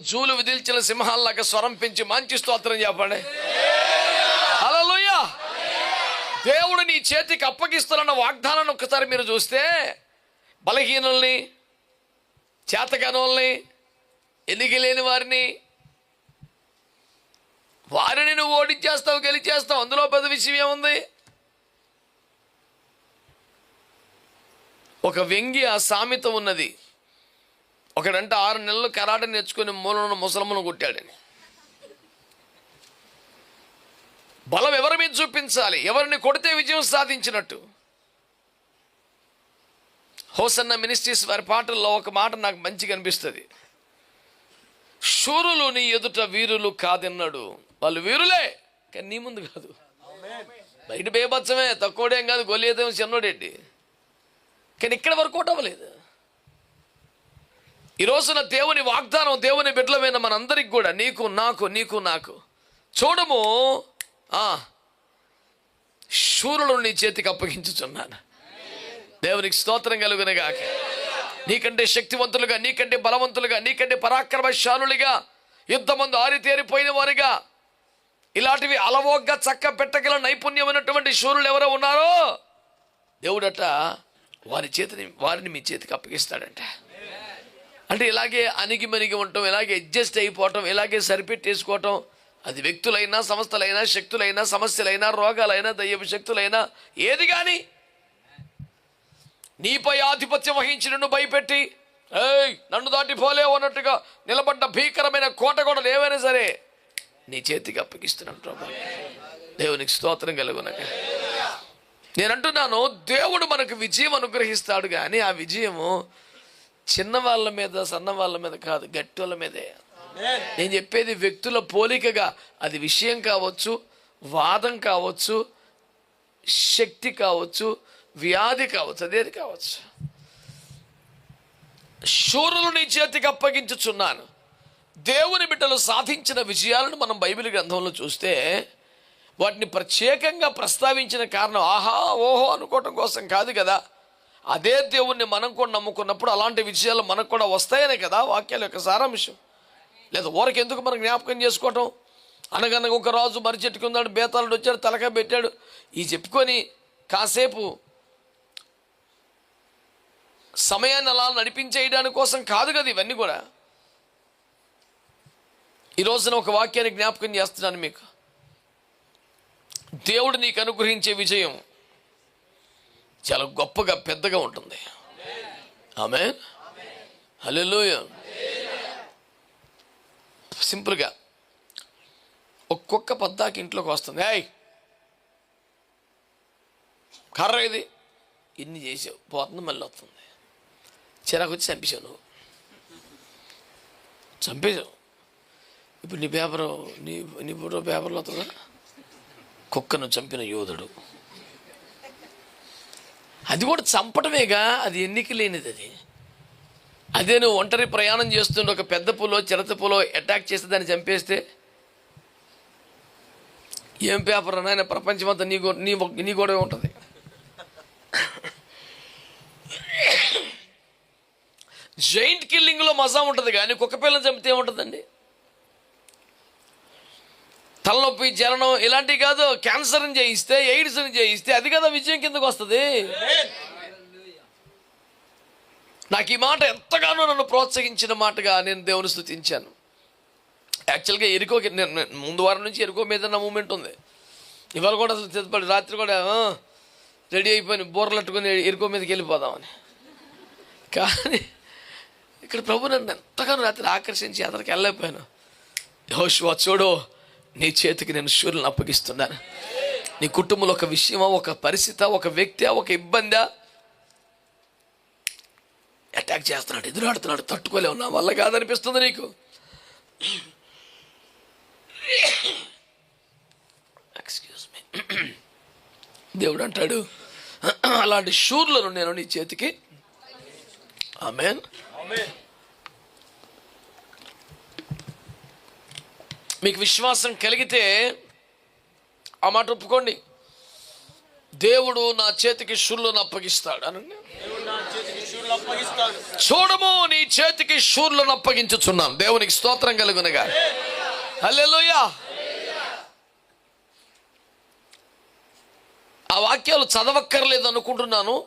జూలు విదిల్చిన సింహాల్లాగా స్వరం పెంచి మంచి స్తోత్రం చెప్పండి. హల్లెలూయా. దేవుడు నీ చేతికి అప్పగిస్తున్న వాగ్దానాన్ని ఒక్కసారి మీరు చూస్తే బలహీనుల్ని చేతకనుల్ని ఎన్నిక లేని వారిని వారిని నువ్వు ఓడించేస్తావు గెలిచేస్తావు అందులో పెద్ద విషయం ఏముంది? ఒక వ్యంగ్య సామెత ఉన్నది. ఒకడంటే ఆరు నెలలు కరాట నేర్చుకుని మూలన ముసలమ్మను కొట్టాడని బలం ఎవరి మీద చూపించాలి? ఎవరిని కొడితే విజయం సాధించినట్టు? హోసన్న మినిస్ట్రీస్ వారి పాటల్లో ఒక మాట నాకు మంచిగా అనిపిస్తుంది. శూరులు నీ ఎదుట వీరులు కాదన్నాడు. వాళ్ళు వీరులే కానీ నీ ముందు కాదు. బయట బేబచ్చమే తక్కువడేం కాదు గొలియేదేమో చిన్నోడేంటి కానీ ఇక్కడ వరకు అవ్వలేదు ఈ రోజున దేవుని వాగ్దానం దేవుని బిడ్డలమైన మనందరికి కూడా నీకు నాకు నీకు నాకు. చూడము. ఆ, నీ చేతికి అప్పగించుచున్నాను. దేవునికి స్తోత్రం కలుగునగాక. నీకంటే శక్తివంతులుగా నీకంటే బలవంతులుగా నీకంటే పరాక్రమశాలులుగా యుద్ధమందు ఆరితేరిపోయిన వారిగా ఇలాంటివి అలవోగ్గా చక్క పెట్టగల నైపుణ్యమైనటువంటి శూరులు ఎవరో ఉన్నారో? దేవుడట వారి చేతిని వారిని మీ చేతికి అప్పగిస్తాడంట. అంటే ఇలాగే అణిగి మణిగి ఉండటం ఇలాగే అడ్జస్ట్ అయిపోవటం ఇలాగే సరిపెట్టేసుకోవటం అది వ్యక్తులైనా సంస్థలైనా శక్తులైనా సమస్యలైనా రోగాలైనా దయ్యపు శక్తులైనా ఏది కానీ నీపై ఆధిపత్యం వహించి నిన్ను భయపెట్టి ఏయ్ నన్ను దాటిపోలేవు అన్నట్టుగా నిలబడ్డ భీకరమైన కోట కూడా ఏవైనా సరే నీ చేతికి అప్పగిస్తున్నాను ప్రభా. దేవునికి స్తోత్రం కలుగునక. నేను అంటున్నాను దేవుడు మనకు విజయం అనుగ్రహిస్తాడు కానీ ఆ విజయము చిన్న వాళ్ళ మీద సన్న వాళ్ళ మీద కాదు గట్టి వాళ్ళ మీదే నేను చెప్పేది వ్యక్తుల పోలికగా. అది విషయం కావచ్చు వాదం కావచ్చు శక్తి కావచ్చు వ్యాధి కావచ్చు అదేది కావచ్చు. శూరులు నీ చేతికి అప్పగించుచున్నాను. దేవుని బిడ్డలు సాధించిన విజయాలను మనం బైబిల్ గ్రంథంలో చూస్తే వాటిని ప్రత్యేకంగా ప్రస్తావించిన కారణం ఆహా ఓహో అనుకోవటం కోసం కాదు కదా. అదే దేవుణ్ణి మనం కూడా నమ్ముకున్నప్పుడు అలాంటి విజయాలు మనకు కూడా వస్తాయనే కదా వాక్యాల యొక్క సారాంశం. లేదా ఊరికి ఎందుకు మనం జ్ఞాపకం చేసుకోవటం? అనగనగా ఒక రాజు మరి చెట్టుకుందాడు బేతాళుడు వచ్చాడు తలకాయ పెట్టాడు. ఈ చెప్పుకొని కాసేపు సమయాన్ని అలా నడిపించేయడానికి కోసం కాదు కదా ఇవన్నీ కూడా. ఈ రోజున ఒక వాక్యాన్ని జ్ఞాపకం చేస్తున్నాను మీకు. దేవుడు నీకు అనుగ్రహించే విజయం చాలా గొప్పగా పెద్దగా ఉంటుంది. ఆమె హలోయ సింపుల్గా. ఒక్కొక్క పద్దాకి ఇంట్లోకి వస్తుంది. ఏయ్! కర్ర ఇది. ఇన్ని చేసావు పోతుంది మళ్ళీ వస్తుంది. చిరాకు వచ్చి చంపేశావు నువ్వు. చంపేశావు? ఇప్పుడు నీ పేపరు నీ నీ ఫోటో పేపర్లో వస్తుందా? కుక్కను చంపిన యోధుడు. అది కూడా చంపటమేగా అది ఎన్నిక లేనిది అది. అదే నువ్వు ఒంటరి ప్రయాణం చేస్తుండే ఒక పెద్ద పూలో చిరత పూలో అటాక్ చేస్తే దాన్ని చంపేస్తే ఏం పేపర్ అన్నా ప్రపంచం అంతా నీ నీ నీ గొడవే ఉంటుంది. జైంట్ కిల్లింగ్లో మజా ఉంటుంది కానీ కుక్క పిల్లని చంపితే ఏముంటుందండి? తలనొప్పి జలనం ఇలాంటివి కాదు. క్యాన్సర్ని చేయిస్తే ఎయిడ్స్ని చేయిస్తే అది కదా విజయం కిందకు వస్తుంది. నాకు ఈ మాట ఎంతగానో నన్ను ప్రోత్సహించిన మాటగా నేను దేవుని స్థుతించాను. యాక్చువల్గా ఎరుకోకి నేను ముందు వారం నుంచి ఎరుకో మీద నా మూమెంట్ ఉంది. ఇవాళ కూడా అసలు సిద్ధపడి రాత్రి కూడా రెడీ అయిపోయి బోర్లట్టుకుని ఎరుకో మీదకి వెళ్ళిపోదామని. కానీ ఇక్కడ ప్రభు నన్ను ఎంతగానో రాత్రి ఆకర్షించి అతనికి వెళ్ళలేకపోయాను. యెహోషువ చూడు. నీ చేతికి నేను శూరులను అప్పగిస్తున్నాను. నీ కుటుంబంలో ఒక విషయమా ఒక పరిస్థితి ఒక వ్యక్తి ఒక ఇబ్బందా? అటాక్ చేస్తున్నాడు ఎదురాడుతున్నాడు తట్టుకోలేవు. నా వల్ల కాదనిపిస్తుంది నీకు. ఎక్స్క్యూజ్ మీ దేవుడు అంటాడు అలాంటి షూర్లను నేను నీ చేతికి. ఆమెన్ మీకు విశ్వాసం కలిగితే ఆ మాట ఒప్పుకోండి. దేవుడు నా చేతికి షుర్లను అప్పగిస్తాడు. అనండి. చూడము నీ చేతికి శూర్లను అప్పగించుచున్నాం దేవునికి స్తోత్రం కలుగునగా. హల్లెలూయా. ఆ వాక్యాలు చదవక్కర్లేదు అనుకుంటున్నాను.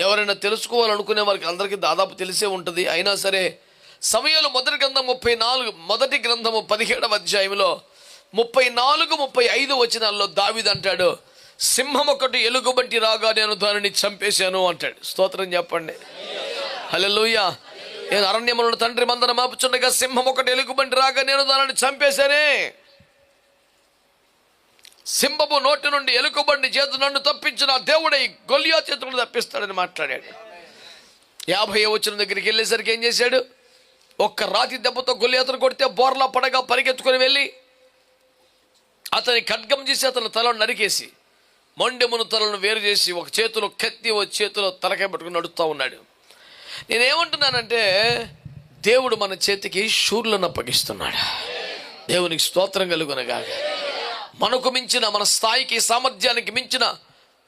ఎవరైనా తెలుసుకోవాలనుకునే వారికి అందరికీ దాదాపు తెలిసే ఉంటుంది. అయినా సరే సమయంలో మొదటి గ్రంథం ముప్పై నాలుగు మొదటి గ్రంథము పదిహేడవ అధ్యాయంలో ముప్పై నాలుగు ముప్పై ఐదు వచనాల్లో దావిది అంటాడు సింహం ఒకటి ఎలుగుబంటి రాగా నేను దానిని చంపేశాను అంటాడు. స్తోత్రం చెప్పండి. హలోయ నేను అరణ్యములను తండ్రి మందన మాపుచుండగా సింహం ఒకటి ఎలుగుబంటి రాగా నేను దానిని చంపేశానే. సింహము నోటి నుండి ఎలుకబండి చేతు నన్ను తప్పించిన దేవుడై గొలియా చేతులను తప్పిస్తాడని మాట్లాడాడు. యాభై వచ్చిన దగ్గరికి వెళ్ళేసరికి ఏం చేశాడు? ఒక్క రాతి దెబ్బతో గొలియాతను కొడితే బోర్లా పడగా పరిగెత్తుకొని వెళ్ళి అతని ఖడ్గం చేసి అతని తలను నరికేసి మొండెమును తలను వేరు చేసి ఒక చేతిలో కత్తి ఒక చేతిలో తలకాయ పట్టుకుని నడుస్తూ ఉన్నాడు. నేనేమంటున్నానంటే దేవుడు మన చేతికి శూర్లను అప్పగిస్తున్నాడు. దేవునికి స్తోత్రం కలుగునగా మనకు మించిన మన స్థాయికి సామర్థ్యానికి మించిన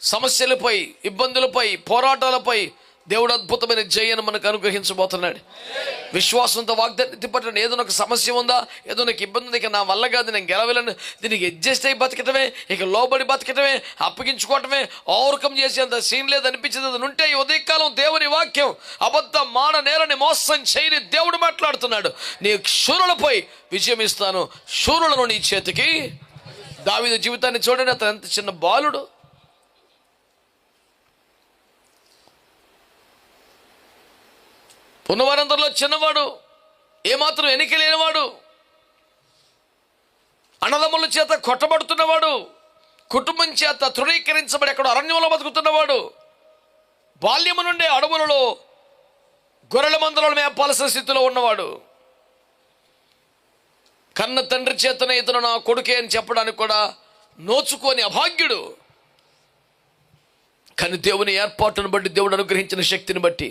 సమస్యలపై ఇబ్బందులపై పోరాటాలపై దేవుడు అద్భుతమైన జయను మనకు అనుగ్రహించబోతున్నాడు. విశ్వాసంతో వాగ్దాన్ని పట్టండి ఏదో ఒక సమస్య ఉందా? ఏదో నాకు ఇబ్బంది ఇక నా వల్ల కాదు నేను గెలవలేను. దీనికి అడ్జస్ట్ అయి బతకటమే ఇక లోబడి బతకటమే అప్పగించుకోవటమే ఓవర్కమ్ చేసేంత సీన్ లేదనిపించింది అది ఉంటే ఈ ఉదయకాలం దేవుని వాక్యం అబద్ధం మాన నేరని మోసం చేయని దేవుడు మాట్లాడుతున్నాడు. నీ శూరులపై విజయం ఇస్తాను. శూరులను నీ చేతికి. దావిద జీవితాన్ని చూడండి అతను ఎంత చిన్న బాలుడు. ఉన్నవారందరిలో చిన్నవాడు ఏమాత్రం ఎన్నిక లేనివాడు అన్నదమ్ముల చేత కొట్టబడుతున్నవాడు కుటుంబం చేత తృణీకరించబడి ఎక్కడ అరణ్యంలో బతుకుతున్నవాడు బాల్యము నుండే అడవులలో గొర్రెల మందులను మేపాల్సిన స్థితిలో ఉన్నవాడు. కన్న తండ్రి చేతనే ఇతను నా కొడుకే అని చెప్పడానికి కూడా నోచుకోని అభాగ్యుడు. కానీ దేవుని ఏర్పాటును బట్టి దేవుడు అనుగ్రహించిన శక్తిని బట్టి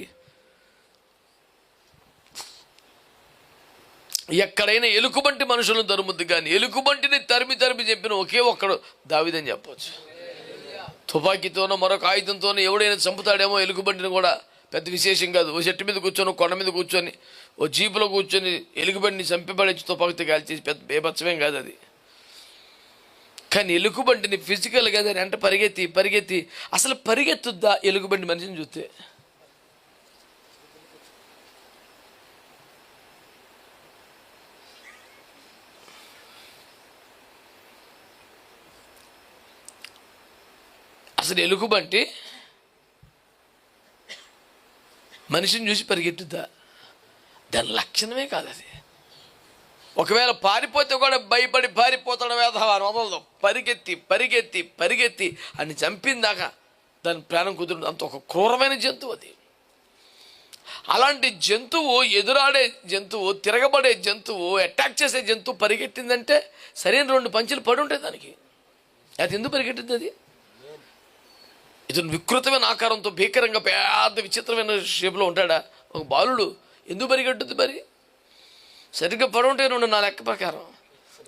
ఎక్కడైనా ఎలుకుబంటి మనుషులను తరుముద్ది కానీ ఎలుకుబంటిని తరిమి తరిమి చెప్పిన ఒకే ఒక్కడు దావిదని చెప్పవచ్చు తుపాకీతోనో మరొక ఆయుధంతోనో ఎవడైనా చంపుతాడేమో ఎలుగుబంటిని కూడా పెద్ద విశేషం కాదు. ఓ చెట్టు మీద కూర్చొని కొండ మీద కూర్చొని ఓ జీపులో కూర్చొని ఎలుగుబంటిని చంపిపడేసి తుపాకీతో కాల్చేసి పెద్ద బేబత్సమేం కాదు అది. కానీ ఎలుగుబంటిని ఫిజికల్గా దాని అంటే పరిగెత్తి పరిగెత్తి అసలు పరిగెత్తుద్దా ఎలుగుబంటి మనిషిని చూస్తే? అసలు ఎలుగుబంటి మనిషిని చూసి పరిగెత్తుద్దా? దాని లక్షణమే కాదు అది. ఒకవేళ పారిపోతే కూడా భయపడి పారిపోతాడు వేధవాని వదలదు పరిగెత్తి పరిగెత్తి పరిగెత్తి అని చంపిందాక దాని ప్రాణం కుదురు అంత ఒక క్రూరమైన జంతువు అది. అలాంటి జంతువు ఎదురాడే జంతువు తిరగబడే జంతువు అటాక్ చేసే జంతువు పరిగెత్తిందంటే సరైన రెండు పంచులు పడి ఉంటాయి దానికి. అది ఎందుకు పరిగెట్టింది అది? ఇతను వికృతమైన ఆకారంతో భీకరంగా పెద్ద విచిత్రమైన షేప్లో ఉంటాడా? ఒక బాలుడు. ఎందుకు పరిగెట్టుద్ది మరి? సరిగ్గా పడుంటే నుండి నా లెక్క ప్రకారం.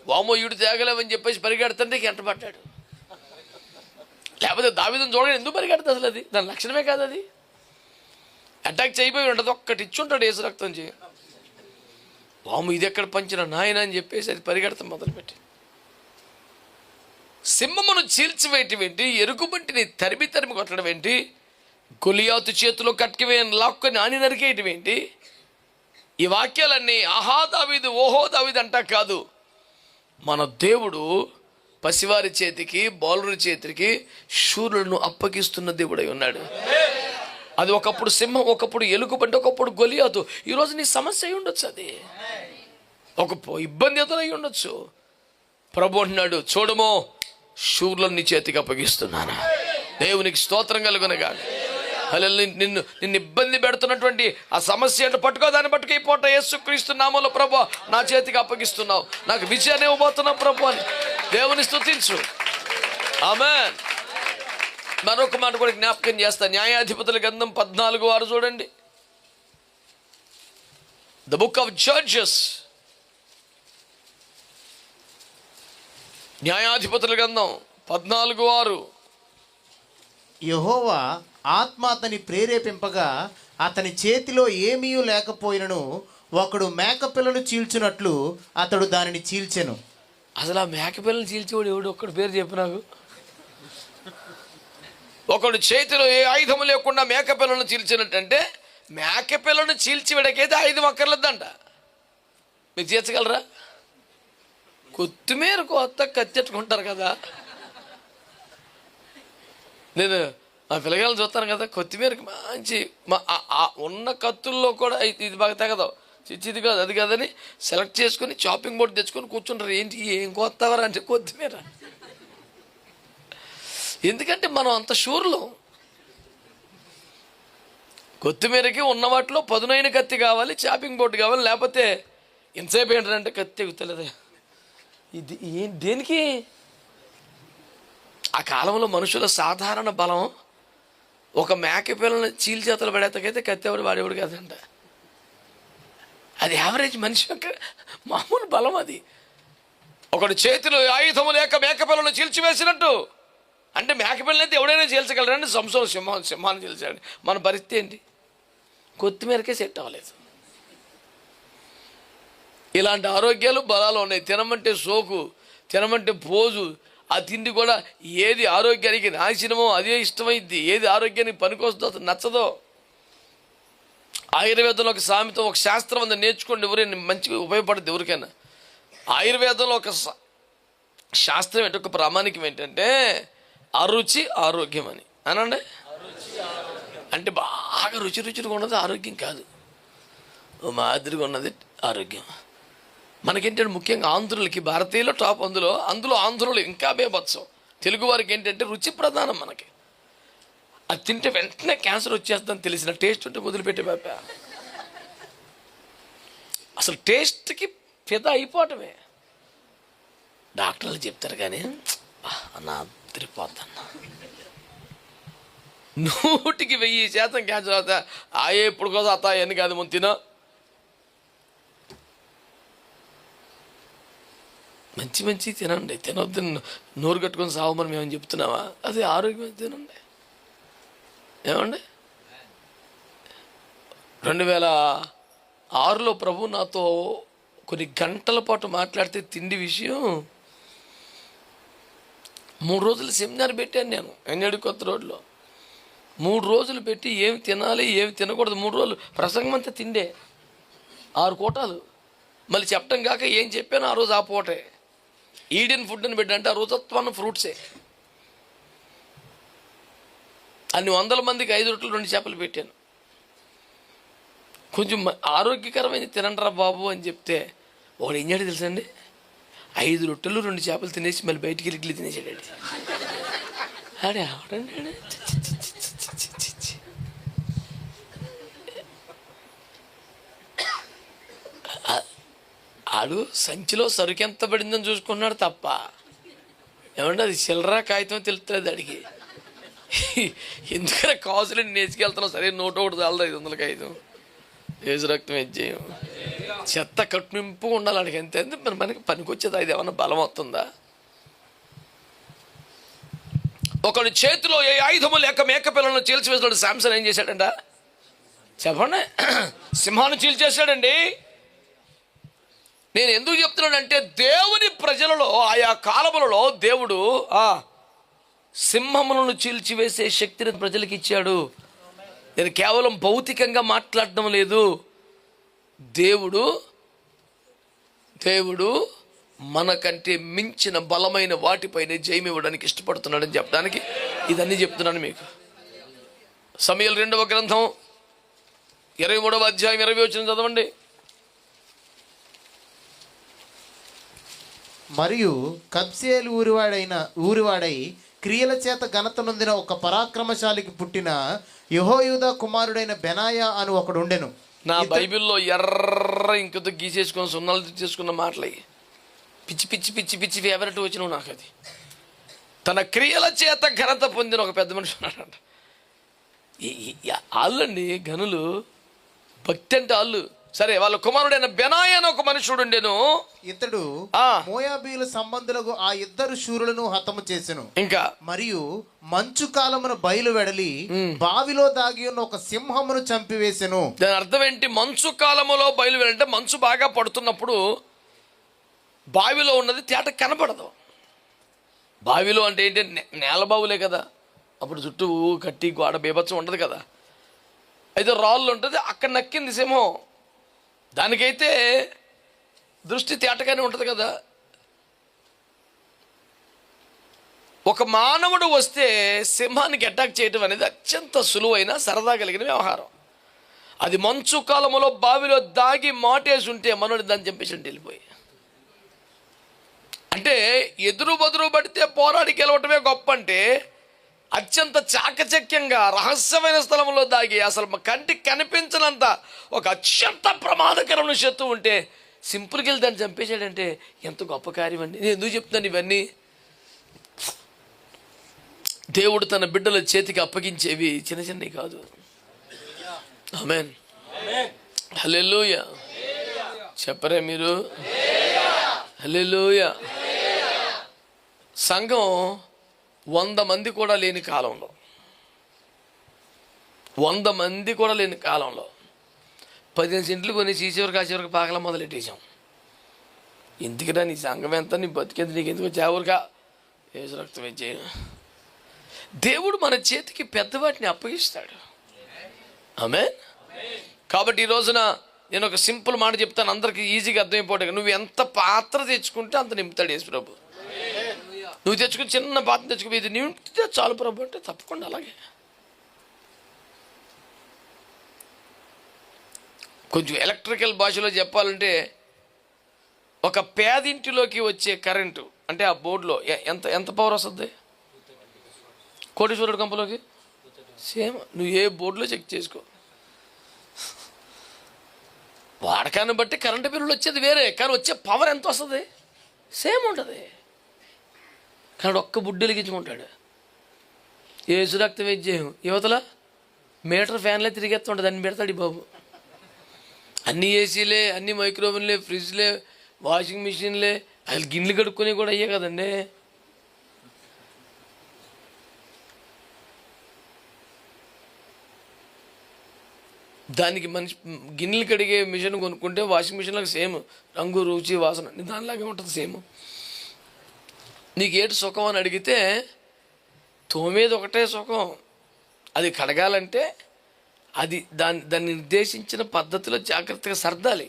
వామో ఈడు తేగలేవని చెప్పేసి పరిగెడుతుంటే ఇక ఎంట పట్టాడు లేకపోతే దావిదం చూడండి ఎందుకు పరిగెడుతుంది అసలు అది? దాని లక్షణమే కాదు అది. అటాక్ చేయిపోయి ఉంటుంది ఒక్కటి ఇచ్చుంటాడు ఏసు రక్తం చేయి. వాము ఇది ఎక్కడ పంచిన నాయన అని చెప్పేసి అది పరిగెడతాం మొదలుపెట్టి సింహమును చీల్చివేయటం ఏంటి ఎరుకుబంటిని తరిమి తరిమి కొట్టడం ఏంటి గొలియాతు చేతిలో కట్టివే లాక్కొని నాని నరికేయటం ఏంటి ఈ వాక్యాలన్నీ ఆహా దావీదు ఓహో దావీదు అంటా కాదు. మన దేవుడు పసివారి చేతికి బాలుడి చేతికి శూరులను అప్పగిస్తున్న దేవుడై ఉన్నాడు. అది ఒకప్పుడు సింహం ఒకప్పుడు ఎలుగుబంటి ఒకప్పుడు గొలియాతు. ఈరోజు నీ సమస్య అయి ఉండొచ్చు అది. ఒక ఇబ్బంది ఎదురై ఉండొచ్చు. ప్రభు అంటున్నాడు చూడమో శూర్లను నీ చేతికి అప్పగిస్తున్నాను? దేవునికి స్తోత్రం కలుగునగా అలా నిన్ను నిన్ను ఇబ్బంది పెడుతున్నటువంటి ఆ సమస్య అంటే పట్టుకో దాన్ని పట్టుకో. ఈ పూట యేసుక్రీస్తు నామంలో ప్రభు నా చేతికి అప్పగిస్తున్నావు. నాకు విజయాన్ని ఇవ్వబోతున్నావు ప్రభు అని దేవుని స్థుతించు ఆమె మరొక మాట కూడా జ్ఞాపకం చేస్తా. న్యాయాధిపతుల గ్రంథం పద్నాలుగు వారు చూడండి. ద బుక్ ఆఫ్ జడ్జెస్ న్యాయాధిపతుల గ్రంథం పద్నాలుగు వారు యహోవా ఆత్మ అతని ప్రేరేపింపగా అతని చేతిలో ఏమీ లేకపోయినను ఒకడు మేకపిల్లను చీల్చున్నట్లు అతడు దానిని చీల్చెను. అసలు ఆ మేకపిల్లని చీల్చేవాడు ఎవడు? ఒక్కడి పేరు చెప్పు నాకు. ఒకడు చేతిలో ఏ ఆయుధము లేకుండా మేకపిల్లను చీల్చినట్టంటే మేకపిల్లను చీల్చివిడకైతే ఆయుధం అక్కర్లేదంట. మీరు చీల్చగలరా కొత్తిమీర కొత్త కత్తెట్టుకుంటారు కదా. నేను ఆ పిల్లగాళ్ళు చూస్తాను కదా కొత్తిమీరకి మంచి మా ఆ- ఉన్న కత్తుల్లో కూడా ఇది ఇది బాగా తగదు చిచ్చి ఇది కాదు అది కాదని సెలెక్ట్ చేసుకుని షాపింగ్ బోర్డు తెచ్చుకొని కూర్చుంటారు. ఏంటి ఏం కొత్తవరా అంటే కొత్తిమీర. ఎందుకంటే మనం అంత షూర్లు కొత్తిమీరకి ఉన్న వాటిలో పదునైన కత్తి కావాలి షాపింగ్ బోర్డు కావాలి లేకపోతే ఎంతసేపు ఏంటంటే కత్తి ఎగుతలేదు. ఇది దేనికి? ఆ కాలంలో మనుషుల సాధారణ బలం ఒక మేక పిల్లని చీల్చేతలు పడేతకైతే కత్తెవడు వాడేవాడు కదంట. అది యావరేజ్ మనిషి యొక్క మామూలు బలం అది. ఒకడు చేతిలో ఆయుధము లేక మేకపిల్లను చీల్చివేసినట్టు అంటే మేకపిల్లని అయితే ఎవడైనా చీల్చగలరండి? సంసం సింహం సింహాన్ని చీల్చాడు. మన పరిస్థితి ఏంటి? కొత్తిమీరకే సెట్ అవ్వలేదు. ఇలాంటి ఆరోగ్యాలు బలాలు ఉన్నాయి. తినమంటే సోకు తినమంటే పోజు. ఆ తిండి కూడా ఏది ఆరోగ్యానికి నాశనమో అదే ఇష్టమైంది ఏది ఆరోగ్యానికి పనికొస్తుందో అది నచ్చదో. ఆయుర్వేదంలో ఒక సామెత ఒక శాస్త్రం అంతా నేర్చుకోండి ఎవరైనా మంచిగా ఉపయోగపడుతుంది ఎవరికైనా. ఆయుర్వేదంలో ఒక శాస్త్రం ఏంటి? ఒక ప్రామాణికం ఏంటంటే అరుచి ఆరోగ్యం అని. అనండి? అంటే బాగా రుచి రుచిగా ఉన్నది ఆరోగ్యం కాదు. మాదిరిగా ఉన్నది ఆరోగ్యం. మనకేంటంటే ముఖ్యంగా ఆంధ్రులకి భారతీయులు టాప్ అందులో అందులో ఆంధ్రులు ఇంకా బేభత్సం. తెలుగు వారికి ఏంటంటే రుచి ప్రధానం మనకి. అది తింటే వెంటనే క్యాన్సర్ వచ్చేస్తుందని తెలిసిన టేస్ట్ ఉంటే వదిలిపెట్టే బాప అసలు టేస్ట్కి ఫిదా అయిపోవటమే. డాక్టర్లు చెప్తారు కానీ "బా, అన్న తిరిగిపోద్దన్న. నూటికి వెయ్యి శాతం క్యాన్సర్ అవుతా. ఆయే ఇప్పుడు కోసం అత్త ఎన్ని కాదు ముందు తినో మంచి మంచి తినండి. తినొద్దు నోరు కట్టుకొని సావమని మేము చెప్తున్నావా అది ఆరోగ్యం తినండి. ఏమండి? రెండు వేల ఆరులో ప్రభు నాతో కొన్ని గంటల పాటు మాట్లాడితే తిండి విషయం మూడు రోజులు సెమినార్ పెట్టాను నేను ఎన్నడు కొత్త రోడ్లో. మూడు రోజులు పెట్టి ఏమి తినాలి ఏమి తినకూడదు మూడు రోజులు ప్రసంగం అంతా తిండే. ఆరు కోటాలు. మళ్ళీ చెప్పడం కాక ఏం చెప్పాను ఆ రోజు ఆ పూటే. ఈడియన్ ఫుడ్ అని పెట్టంటే ఆ రోజత్వాన్ని ఫ్రూట్సే అన్ని వందల మందికి ఐదు రొట్టెలు రెండు చేపలు పెట్టాను. కొంచెం ఆరోగ్యకరమైన తినండిరా బాబు అని చెప్తే వాడు ఏం చేయడు తెలుసండి? ఐదు రొట్టెలు రెండు చేపలు తినేసి మళ్ళీ బయటికి వెళ్ళి ఇడ్లీ తినేసాడండి. ఆడే. ఆడు సంచిలో సరుకు ఎంత పడిందని చూసుకున్నాడు తప్ప. ఏమంటే అది చిల్లరా కాగితం తెలుస్తుంది అడిగి ఎందుకంటే కాసులు నేర్చుకెళ్తున్నావు? సరే నోట్ ఒకటి చాలదు ఐదు వందల కాగితం ఏజు రక్తం ఇచ్చేయం చెత్త కట్టునింపు ఉండాలి అడిగి అంతే మరి మనకి పనికొచ్చేది అది ఏమన్నా బలం వస్తుందా? ఒకడు చేతిలో ఏ ఆయుధము లేక మేక పిల్లలను చీల్చివేసినాడు శాంసన్ ఏం చేశాడంట? చెప్పండి. సింహాన్ని చీల్చేశాడండి. నేను ఎందుకు చెప్తున్నానంటే దేవుని ప్రజలలో ఆయా కాలములలో దేవుడు ఆ సింహములను చీల్చివేసే శక్తిని ప్రజలకు ఇచ్చాడు. నేను కేవలం భౌతికంగా మాట్లాడడం లేదు. దేవుడు దేవుడు మనకంటే మించిన బలమైన వాటిపైన జయం ఇవ్వడానికి ఇష్టపడుతున్నాడని చెప్పడానికి ఇదన్నీ చెప్తున్నాను మీకు. సమయాలు రెండవ గ్రంథం ఇరవై మూడవ అధ్యాయం ఇరవై వచ్చిన చదవండి. మరియు కబ్సేలు ఊరివాడైన ఊరివాడై క్రియల చేత ఘనత నొందిన ఒక పరాక్రమశాలికి పుట్టిన యహోయూద కుమారుడైన బెనాయా అని ఒకడు ఉండెను. నా బైబిల్లో ఎర్ర ఇంకతో గీసేసుకొని సున్నాలు చేసుకున్న మాటలయ్యి పిచ్చి పిచ్చి పిచ్చి పిచ్చి ఫేవరెట్ వచ్చినావు నాకు అది తన క్రియల చేత ఘనత పొందిన ఒక పెద్ద మనిషి ఉన్నాడంట. వాళ్ళండి గనులు భక్తి అంటే వాళ్ళు సరే వాళ్ళ కుమారుడైన బెనాయ్ అని ఒక మనుషుడు ఉండెను. ఇతడు ఆ. మోయాబీల సంబంధులకు ఆ ఇద్దరు శూరులను హతము చేసెను. ఇంకా? మరియు మంచు కాలమున బయలు వెడలి బావిలో దాగి ఉన్న ఒక సింహమును చంపివేసెను. దాని అర్థం ఏంటి? మంచు కాలములో బయలువెళ్ళంటే మంచు బాగా పడుతున్నప్పుడు బావిలో ఉన్నది తేట కనపడదు. బావిలో అంటే ఏంటి? నేల బావులే కదా. అప్పుడు చుట్టూ కట్టి గోడ బీభత్సం ఉండదు కదా. అయితే రాళ్ళు ఉంటుంది అక్కడ నక్కింది సింహం. దానికైతే దృష్టి తేటగానే ఉంటుంది కదా. ఒక మానవుడు వస్తే సింహానికి అటాక్ చేయడం అనేది అత్యంత సులువైన సరదా కలిగిన వ్యవహారం. అది మంచు కాలంలో బావిలో దాగి మాటేసి ఉంటే మనోడు దాన్ని చంపేసి వెళ్ళిపోయి. అంటే ఎదురు బదురు పడితే పోరాడికి గెలవటమే గొప్ప అంటే అత్యంత చాకచక్యంగా రహస్యమైన స్థలంలో దాగి అసలు మా కంటికి కనిపించినంత ఒక అత్యంత ప్రమాదకరమైన శత్రువు ఉంటే సింపుల్కి వెళ్ళి దాన్ని చంపేశాడంటే ఎంత గొప్ప కార్యం అండి. నేను ఎందుకు చెప్తున్నాను ఇవన్నీ? దేవుడు తన బిడ్డల చేతికి అప్పగించేవి చిన్న చిన్నవి కాదు. ఆమెన్. హల్లెలూయ. చెప్పరే మీరు? హల్లెలూయ. సంఘం వంద మంది కూడా లేని కాలంలో. వంద మంది కూడా లేని కాలంలో. పదిహేను సెంట్లు కొని చీచివరికి కాసేవరకు పాకల మొదలెట్టేసాం ఎందుకురా నీ సంఘం ఎంత? నీ బతికేది నీకు ఎందుకు చావురుగా ఏసు రక్తం ఇచ్చే. దేవుడు మన చేతికి పెద్దవాటిని అప్పగిస్తాడు. ఆమె కాబట్టి ఈ రోజున నేను ఒక సింపుల్ మాట చెప్తాను. అందరికి ఈజీగా అర్థమైపోవడం నువ్వు ఎంత పాత్ర తెచ్చుకుంటే అంత నింపుతాడు యేసు ప్రభు. నువ్వు తెచ్చుకుని చిన్న పాత్ర తెచ్చుకుని ఇది నింపితే చాలు ప్రభు అంటే తప్పకుండా అలాగే. కొంచెం ఎలక్ట్రికల్ భాషలో చెప్పాలంటే ఒక పేదింటిలోకి వచ్చే కరెంటు అంటే ఆ బోర్డులో ఎంత ఎంత పవర్ వస్తుంది? కోటేశ్వరుడు కంపలోకి? సేమ్ నువ్వు ఏ బోర్డులో చెక్ చేసుకో. వాడకాన్ని బట్టి కరెంటు బిల్లులు వచ్చేది వేరే కానీ వచ్చే పవర్ ఎంత వస్తుంది? సేమ్ ఉంటుంది. కానీ ఒక్క బుడ్డు వెలిగించుకుంటాడు. ఏసు రక్తం వేజ్యం యువతల మీటర్ ఫ్యాన్లే తిరిగేస్తుంటుంది అన్ని పెడతాడు బాబు. అన్ని ఏసీలే అన్ని మైక్రోవెన్లే ఫ్రిడ్జ్లే వాషింగ్ మిషన్లే అసలు గిన్నెలు కడుక్కునే కూడా అయ్యే కదండి. దానికి మనిషి గిన్నెలు కడిగే మిషన్ కొనుక్కుంటే వాషింగ్ మిషన్లకు సేమ్ రంగు రుచి వాసన దానిలాగే ఉంటుంది సేమ్. నీకు ఏటి సుఖం అని అడిగితే తోమేది ఒకటే సుఖం. అది కడగాలంటే అది దాని దాన్ని నిర్దేశించిన పద్ధతిలో జాగ్రత్తగా సర్దాలి.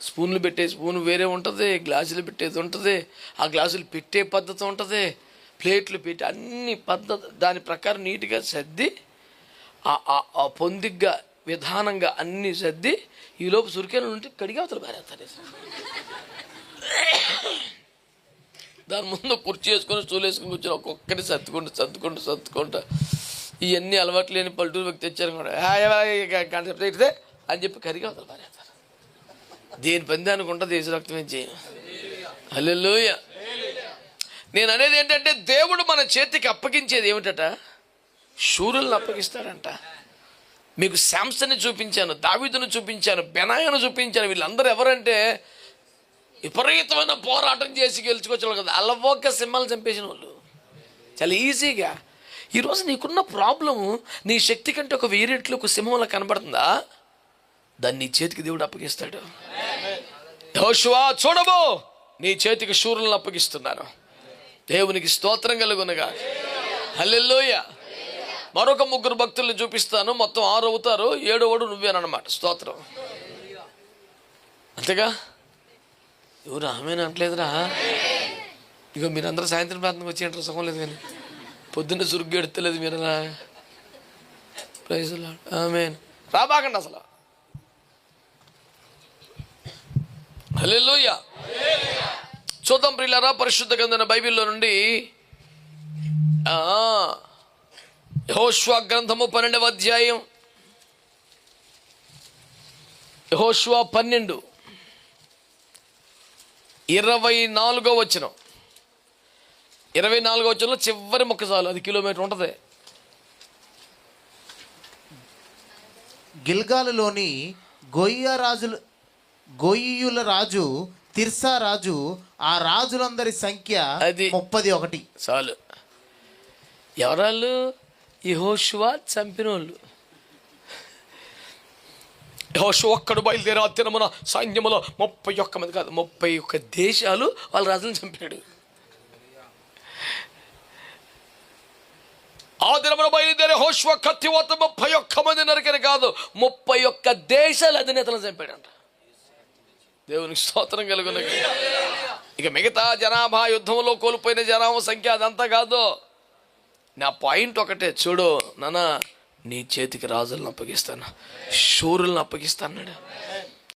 స్పూన్లు పెట్టే స్పూన్ వేరే ఉంటుంది గ్లాసులు పెట్టేది ఉంటుంది ఆ గ్లాసులు పెట్టే పద్ధతి ఉంటుంది ప్లేట్లు పెట్టి అన్ని పద్ధతి దాని ప్రకారం నీట్గా సర్ది ఆ- పొందిగ్గా విధానంగా అన్ని సర్ది ఈలోపు సురికేలు ఉంటే కడిగి అవతల బారేస్తారు దాని ముందు కుర్చీ వేసుకొని స్టూల్ వేసుకొని కూర్చొని ఒక్కొక్కటి సర్దుకుంటూ సర్దుకుంటూ సర్దుకుంటా ఇవన్నీ అలవాటు లేని పల్లెటూరు వ్యక్తి తెచ్చారు కూడా "ఆ, ఏ, అని చెప్పి కరిగి అవతల పారేస్తారు. దేని పని అనుకుంటా ఉంటుంది దేశ రక్తమే చేయం? హల్లెలూయ. నేను అనేది ఏంటంటే దేవుడు మన చేతికి అప్పగించేది ఏమిటట? శూరులను అప్పగిస్తాడంట. మీకు శాంసన్ని చూపించాను దావిదును చూపించాను బెనాయను చూపించాను వీళ్ళందరూ ఎవరంటే విపరీతమైన పోరాటం చేసి గెలుచుకొచ్చిన కదా. అలవోక సింహాలు చంపేసిన వాళ్ళు చాలా ఈజీగా. ఈరోజు నీకున్న ప్రాబ్లము నీ శక్తి కంటే ఒక వేరేట్లు ఒక సింహంలో కనబడుతుందా? దాన్ని నీ చేతికి దేవుడు అప్పగిస్తాడు. యెహోషువా చూడబో! నీ చేతికి శూరులను అప్పగిస్తున్నాను. దేవునికి స్తోత్రం కలుగునగా. హల్లెల్లోయ మరొక ముగ్గురు భక్తుల్ని చూపిస్తాను. మొత్తం ఆరు అవుతారు. ఏడవడు నువ్వేనమాట స్తోత్రం. అంతేగా? ఎవరు ఆమెను అనట్లేదురా ఇక మీరందరూ సాయంత్రం ప్రాంతానికి వచ్చి సుఖం లేదు కానీ? పొద్దున్న సురుగ్గు ఎడతలేదు మీరు అలా ప్రైజ్ ఆమె రాబాకండి అసలు. హల్లెలూయా చూద్దాం ప్రియులారా పరిశుద్ధ గ్రంథన బైబిల్లో నుండి యహోష్వా గ్రంథము పన్నెండవ అధ్యాయం. యహోష్వా పన్నెండు. ఇరవై నాలుగో వచ్చిన ఇరవై నాలుగో వచ్చిన చివరి మొక్క చాలు అది కిలోమీటర్ ఉంటుంది. గిల్గాలులోని గొయ్య రాజులు గొయ్యుల రాజు తిర్సా రాజు ఆ రాజులందరి సంఖ్య అది. ముప్పది ఒకటి. చాలు. ఎవరాళ్ళు? యహోషువా చంపిన వాళ్ళు యహోషువ ఒక్కడు బయలుదేరి ఆ దినమున సైన్యములో ముప్పై ఒక్క మంది కాదు ముప్పై ఒక్క దేశాలు వాళ్ళ రాజులను చంపాడు. ఆ దినమున బయలుదేరి హోషువ కత్తివత ముప్పై ఒక్క మంది నరికని కాదు ముప్పై ఒక్క దేశాల అధినేతలను చంపాడంట. దేవునికి స్తోత్రం కలుగున. ఇక మిగతా జనాభా యుద్ధంలో కోల్పోయిన జనాభా సంఖ్య అదంతా కాదు. నా పాయింట్ ఒకటే చూడు నానా నీ చేతికి రాజులను అప్పగిస్తాను. శూరులను అప్పగిస్తాను